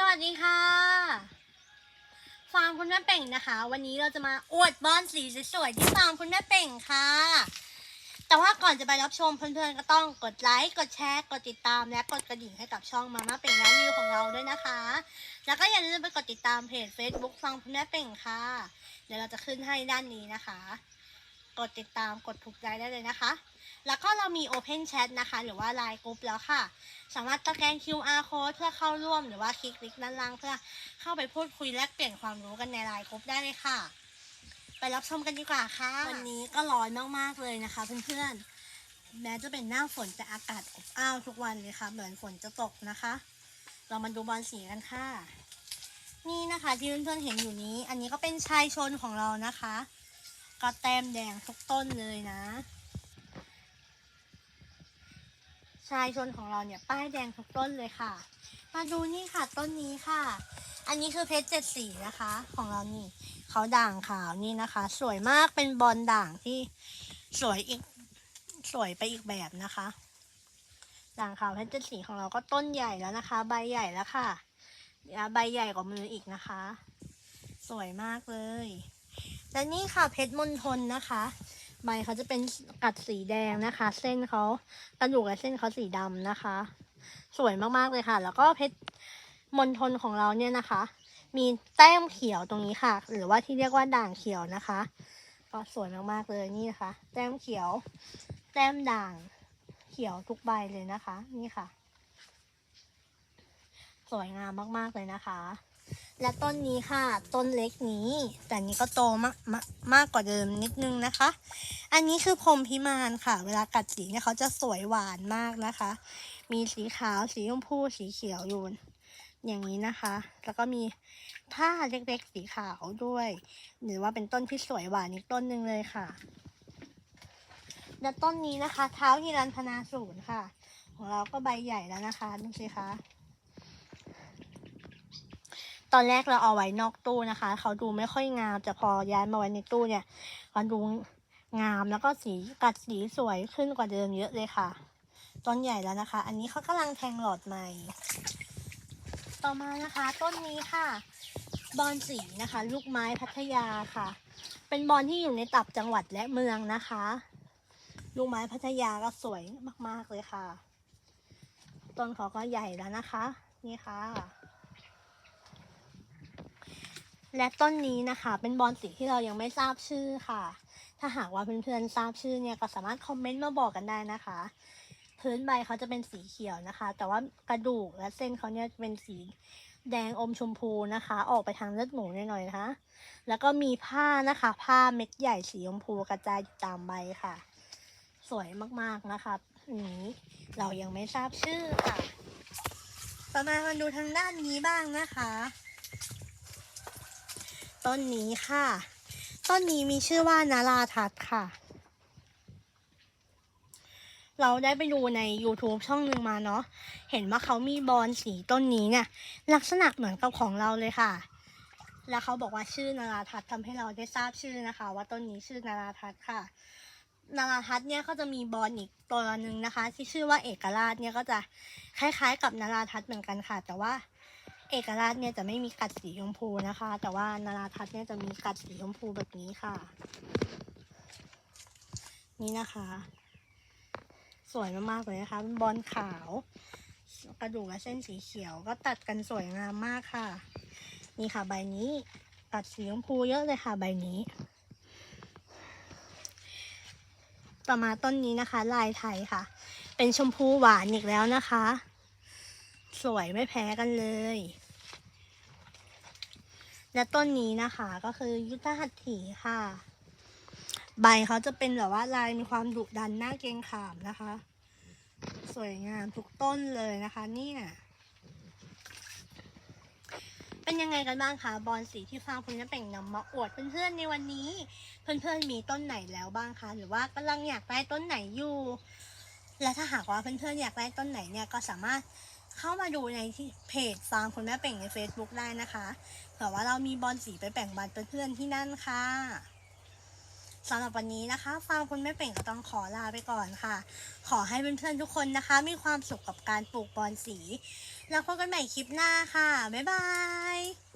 สวัสดีค่ะ ฟาร์มคุณแม่เป่งนะคะ วันนี้เราจะมาอวดบอนสีสวยๆที่ฟาร์มคุณแม่เป่งค่ะ แต่ว่าก่อนจะไปรับชมเพื่อนๆก็ต้องกดไลค์กดแชร์กดติดตามและกดกระดิ่งให้กับช่องมาม่าเป่งร้านวิวของเราด้วยนะคะ แล้วก็อย่าลืมไปกดติดตามเพจ Facebook ฟาร์มคุณแม่เป่งค่ะ เดี๋ยวเราจะขึ้นให้ด้านนี้นะคะ กดติดตามกดถูกใจได้เลยนะคะ แล้วก็เรามี Open Chat นะคะ หรือว่า Line Group แล้วค่ะ สามารถสแกน QR code เพื่อเข้าร่วมหรือว่าคลิกลิงก์ด้านล่างเพื่อเข้าไปพูดคุยแลกเปลี่ยนความรู้กันในไลน์กรุ๊ปได้เลยค่ะ ไปรับชมกันดีกว่าค่ะ วันนี้ก็ร้อนมากๆเลยนะคะเพื่อนๆ แม้จะเป็นหน้าฝนแต่อากาศอบอ้าวทุกวันเลยค่ะ เหมือนฝนจะตกนะคะ เรามาดูบอลสีกันค่ะ นี่นะคะที่เพื่อนๆเห็นอยู่นี้ อันนี้ก็เป็นชายชนของเรานะคะ ก็แต้มแดงทุกต้นเลยนะ ชายชนของเราเนี่ยป้ายแดงทุกต้นเลยค่ะ มาดูนี่ค่ะต้นนี้ค่ะ อันนี้คือเพชรเจ็ดสีนะคะ ของเรานี่เขาด่างขาวนี่นะคะ สวยมากเป็นบอลด่างที่สวยอีกสวยไปอีกแบบนะคะ ด่างขาวเพชรเจ็ดสีของเราก็ต้นใหญ่แล้วนะคะ ใบใหญ่แล้วค่ะใบใหญ่กว่ามืออีกนะคะ สวยมากเลยและนี่ค่ะเพชรมณฑลนะคะ ใบเขาจะเป็นกัดสีแดงนะคะ เส้นเขากระดูกและเส้นเขาสีดำนะคะ สวยมากๆเลยค่ะ แล้วก็เพชรมณฑลของเราเนี่ยนะคะ มีแต้มเขียวตรงนี้ค่ะ หรือว่าที่เรียกว่าด่างเขียวนะคะ ก็สวยมากๆเลยนี่นะคะ แต้มเขียว แต้มด่างเขียวทุกใบเลยนะคะ นี่ค่ะ สวยงามมากๆเลยนะคะ และต้นนี้ค่ะ ต้นเล็กนี้ แต่นี้ก็โตมากมากมากกว่าเดิมนิดนึงนะคะ อันนี้คือพรมพิมานค่ะ เวลากัดสีเนี่ยเขาจะสวยหวานมากนะคะ มีสีขาวสีชมพูสีเขียวอยู่อย่างนี้นะคะ แล้วก็มีผ้าเล็กๆสีขาวด้วย หรือว่าเป็นต้นที่สวยหวานอีกต้นหนึ่งเลยค่ะและต้นนี้นะคะ เท้าฮิรันพนาศูนย์ค่ะ ของเราก็ใบใหญ่แล้วนะคะดูสิคะ ตอนแรกเราเอาไว้นอกตู้นะคะ เขาดูไม่ค่อยงามแต่พอย้ายมาไว้ในตู้เนี่ยเขาดูงามแล้วก็สีกัดสีสวยขึ้นกว่าเดิมเยอะเลยค่ะต้นใหญ่แล้วนะคะ อันนี้เขากำลังแทงหลอดใหม่ ต่อมานะคะ ต้นนี้ค่ะ บอนสีนะคะ ลูกไม้พัทยาค่ะ เป็นบอนที่อยู่ในตับจังหวัดและเมืองนะคะ ลูกไม้พัทยาก็สวยมากๆเลยค่ะ ต้นเขาก็ใหญ่แล้วนะคะ นี่ค่ะ และต้นนี้นะคะ เป็นบอลสีที่เรายังไม่ทราบชื่อค่ะ ถ้าหากว่าเพื่อนๆทราบชื่อเนี่ยก็สามารถคอมเมนต์มาบอกกันได้นะคะ พื้นใบเขาจะเป็นสีเขียวนะคะ แต่ว่ากระดูกและเส้นเขาเนี่ยเป็นสีแดงอมชมพูนะคะ ออกไปทางเลือดหมูหน่อยๆนะคะ แล้วก็มีผ้านะคะ ผ้าเม็ดใหญ่สีชมพูกระจายอยู่ตามใบค่ะ สวยมากๆนะคะนนี้เรายังไม่ทราบชื่อค่ะ ต่อมามาดูทางด้านนี้บ้างนะคะ ต้นนี้ค่ะ ต้นนี้มีชื่อว่านาราทัศค่ะ เราได้ไปดูใน YouTube ช่องหนึ่งมาเนาะเห็นว่าเขามีบอลสีต้นนี้เนี่ย ลักษณะเหมือนกับของเราเลยค่ะ แล้วเขาบอกว่าชื่อนาราทัศทำให้เราได้ทราบชื่อนะคะ ว่าต้นนี้ชื่อนาราทัศค่ะนาราทัศเนี่ยก็จะมีบอลอีกตัวหนึ่งนะคะ ที่ชื่อว่าเอกราชเนี่ยก็จะคล้ายๆ กับนาราทัศเหมือนกันค่ะ แต่ว่า เอกราชเนี่ยจะไม่มีกัดสีชมพูนะคะ แต่ว่านาราทัศน์เนี่ยจะมีกัดสีชมพูแบบนี้ค่ะ นี่นะคะ สวยมากๆเลยนะคะเป็นบอลขาว กระดูกและเส้นสีเขียวก็ตัดกันสวยงามมากค่ะ นี่ค่ะ ใบนี้ตัดสีชมพูเยอะเลยค่ะ ใบนี้ ต่อมาต้นนี้นะคะ ลายไทยค่ะ เป็นชมพูหวานอีกแล้วนะคะ สวยไม่แพ้กันเลย และต้นนี้นะคะก็คือยุทธหัตถีค่ะ ใบเขาจะเป็นแบบว่าลายมีความดุดันน่าเกงขามนะคะ สวยงามทุกต้นเลยนะคะเนี่ยเป็นยังไงกันบ้างคะบอลสีที่ฟาร์มคุณน้ำเป่งนำมาอวดเพื่อนๆในวันนี้ เพื่อนๆมีต้นไหนแล้วบ้างคะหรือว่ากำลังอยากได้ต้นไหนอยู่ และถ้าหากว่าเพื่อนๆอยากได้ต้นไหนเนี่ยก็สามารถ เข้ามาดูในที่เพจฟาร์มคุณแม่เป่งใน Facebook ได้นะคะแต่ว่าเรามีบอลสีไปแบ่งบันเพื่อนๆที่นั่นค่ะสำหรับวันนี้นะคะฟาร์มคุณแม่เป่งก็ต้องขอลาไปก่อนค่ะ ขอให้เพื่อนๆทุกคนนะคะ มีความสุขกับการปลูกบอนสี แล้วพบกันใหม่คลิปหน้าค่ะ บ๊ายบาย